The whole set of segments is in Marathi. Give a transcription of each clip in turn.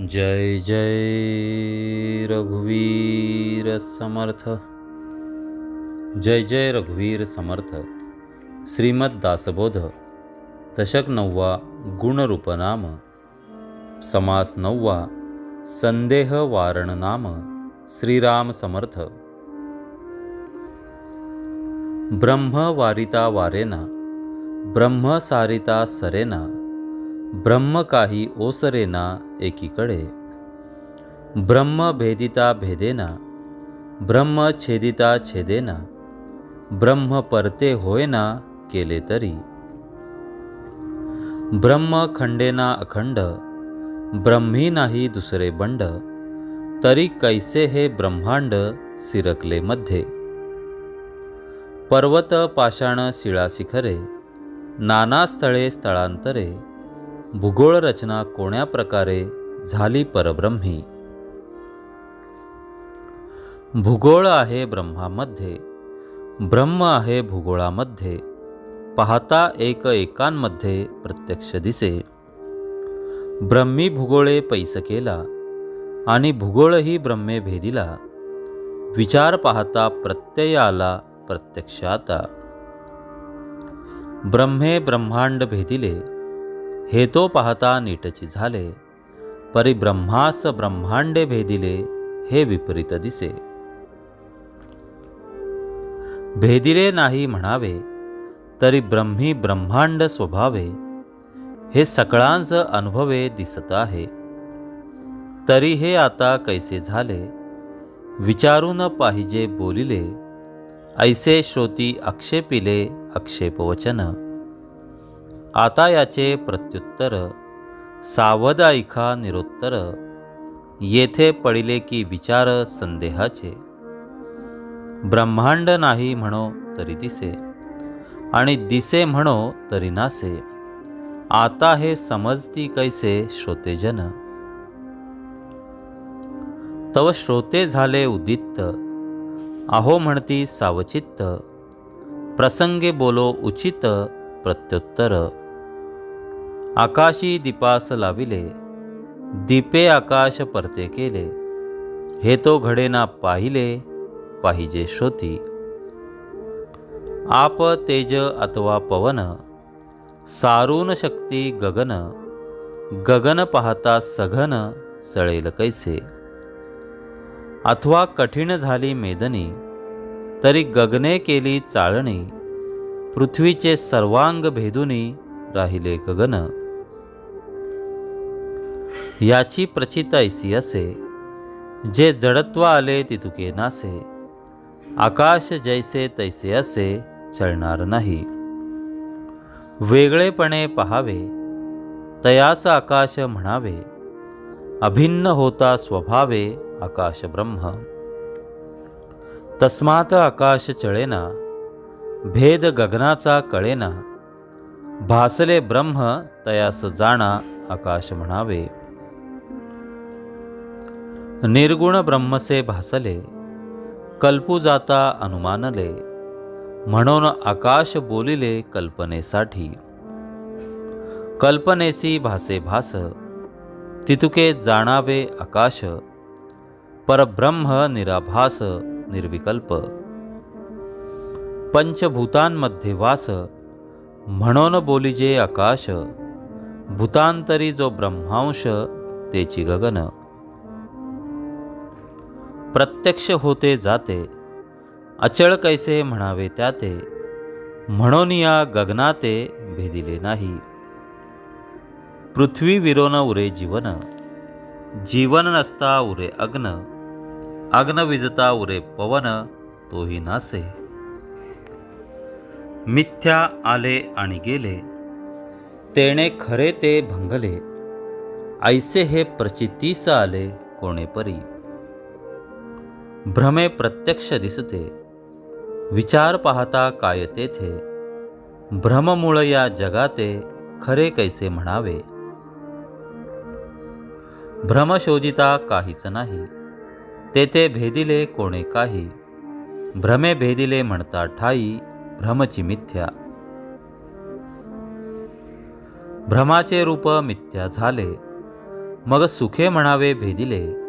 जय जय रघुवीर समर्थ। जय जय रघुवीर समर्थ। श्रीमद दासबोध। दशक नववा गुणरूपनाम समास नववा संदेह वारण नाम। श्रीराम समर्थ। ब्रह्म वारिता वारेना। ब्रह्म सारिता सरेना। ब्रह्म काही ओसरेना एकीकडे. ब्रह्म भेदिता भेदेना ब्रह्म छेदिता छेदेना ब्रह्म परते होयना केले तरी. ब्रह्म खंडेना अखंड ब्रह्मी नाही दुसरे बंड तरी कैसे हे ब्रह्मांड सिरकले मध्ये. पर्वत पाषाण शिळा शिखरे नाना स्थळे स्थळांतरे भूगोळ रचना कोण्या प्रकारे झाली परब्रह्मी? भूगोळ आहे ब्रह्मामध्ये ब्रह्म आहे भूगोळामध्ये पाहता एक एकांमध्ये प्रत्यक्ष दिसे. ब्रह्मी भूगोळे पैस केला आणि भूगोळही ब्रह्मे भेदिला. विचार पाहता प्रत्यय आला प्रत्यक्ष आता ब्रह्मे ब्रह्मांड भेदिले हे तो पाहता नीटची झाले. परिब्रह्मास ब्रह्मांडे भेदिले हे विपरीत दिसे. भेदिले नाही म्हणावे तरी ब्रह्मी ब्रह्मांड स्वभावे हे सकळांच अनुभवे दिसत आहे. तरी हे आता कैसे झाले? विचारून पाहिजे बोलिले ऐसे श्रोती आक्षेपिले आक्षेपवचन आता याचे प्रत्युत्तर सावध ऐका येथे पडिले की विचार संदेहाचे. ब्रह्मांड नाही म्हणो तरी दिसे आणि दिसे म्हणो तरी नासे. आता हे समजती कैसे श्रोतेजन? तव श्रोते झाले उदित्त अहो म्हणती सावचित्त. प्रसंगे बोलो उचित प्रत्युत्तर. आकाशी दीपास लाविले. दीपे आकाश परते केले. हे तो घडेना पाहिले पाहिजे श्रोती. आप तेज अथवा पवन सारून शक्ती गगन गगन पाहता सघन सळेल कैसे. अथवा कठीण झाली मेदनी तरी गगने केली चाळणी पृथ्वीचे सर्वांग भेदुनी राहिले गगन. याची प्रचित ऐसी असे. जे जडत्व आले तितुके नासे. आकाश जैसे तैसे असे चळणार नाही. वेगळेपणे पहावे. तयास आकाश म्हणावे. अभिन्न होता स्वभावे आकाश ब्रह्म. तस्मात आकाश चळेना. भेद गगनाचा कळेना. भासले ब्रह्म तयास जाणा आकाश म्हणावे. निर्गुण ब्रह्मसे भासले कल्पू जाता अनुमानले म्हणून आकाश बोलिले कल्पनेसाठी. कल्पनेसी भासे भास तितुके जाणावे आकाश परब्रह्म निराभास निर्विकल्प. पंचभूतांमध्ये वास म्हणून बोलिजे आकाश भूतांतरी जो ब्रह्मांश तेची गगन. प्रत्यक्ष होते जाते. अचळ कैसे म्हणावे त्याते. म्हणून या गगनाते भेदिले नाही. पृथ्वी विरोन उरे जीवन. जीवन नसता उरे अग्न. अग्न विजता उरे पवन तोही नासे. मिथ्या आले आणि गेले. तेणे खरे ते भंगले. ऐसे हे प्रचितीस आले कोणे परी भ्रमे प्रत्यक्ष दिसते. विचार पाहता काय तेथे भ्रममूळ या जगाते खरे कैसे म्हणावे. भ्रमशोधिता काहीच नाही. तेथे भेदिले कोणे काही. भ्रमे भेदिले म्हणता ठाई भ्रमची मिथ्या. भ्रमाचे रूप मिथ्या झाले. मग सुखे म्हणावे भेदिले.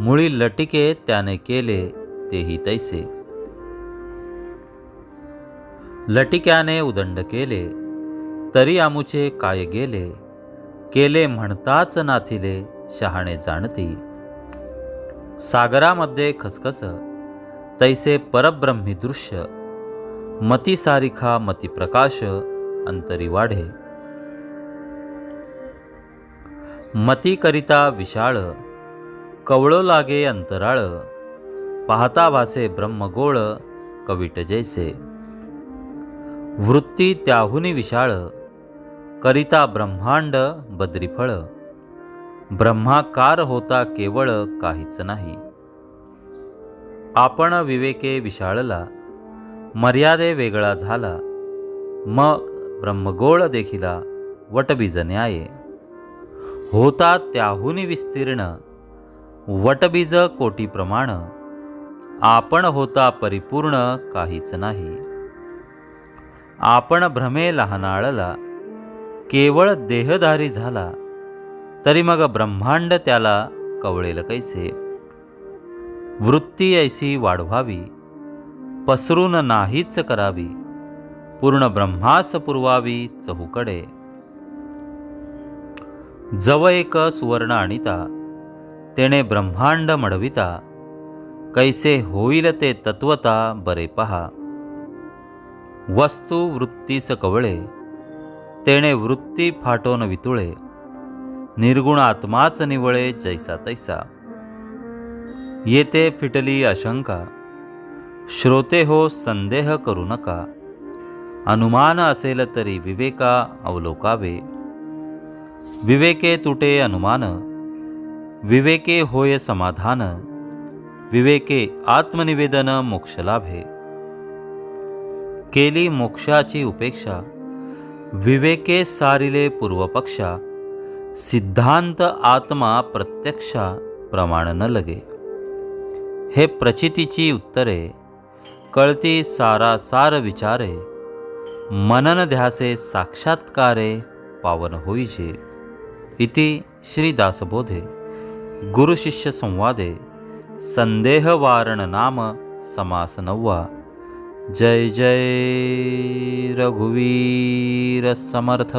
मुळी लटिके त्याने केले तेही तैसे. लटिक्याने उदंड केले तरी आमुचे काय गेले केले म्हणताच नाथिले शहाणे जाणती. सागरामध्ये खसखस तैसे परब्रह्मी दृश्य मती सारिखा मती प्रकाश अंतरी वाढे. मती करिता विशाळ कवळो लागे अंतराळ पाहता भासे ब्रह्मगोळ कविट जैसे। वृत्ती त्याहुनी विशाळ करिता ब्रह्मांड बद्रीफळ। ब्रह्माकार होता केवळ काहीच नाही। आपण विवेके विशाळला मर्यादे वेगळा झाला मग ब्रह्मगोळ देखिला वटबीज न्याये। होता त्याहुनी विस्तीर्ण वटबीज कोटीप्रमाण. आपण होता परिपूर्ण काहीच नाही. आपण भ्रमे लहानाळला केवळ देहधारी झाला. तरी मग ब्रह्मांड त्याला कवळेल कैसे? वृत्ती ऐशी वाढवावी. पसरून नाहीच करावी. पूर्ण ब्रह्मास पुरवावी चहूकडे. जव एक सुवर्ण आणिता तेणे ब्रह्मांड मडविता कैसे होईल ते तत्वता बरे पहा. वस्तू वृत्तीस कवळे तेणे वृत्ती फाटोन वितुळे निर्गुण आत्माच निवळे जैसा तैसा. येते फिटली आशंका श्रोते हो संदेह करू नका. अनुमान असेल तरी विवेका अवलोकावे. विवेके तुटे अनुमान विवेके होय समाधान विवेके आत्मनिवेदन मोक्ष लाभे केली मोक्षाची उपेक्षा विवेके सारिले पूर्वपक्षा सिद्धांत आत्मा प्रत्यक्षा प्रमाण न लगे हे प्रचितीची उत्तरे कळती सारासार विचारे मनन ध्यासे साक्षात्कारे पावन होईजे इति श्रीदासबोधे गुरुशिष्य संवादे संदेहवारण नाम समास नववा जय जय रघुवीर समर्थ।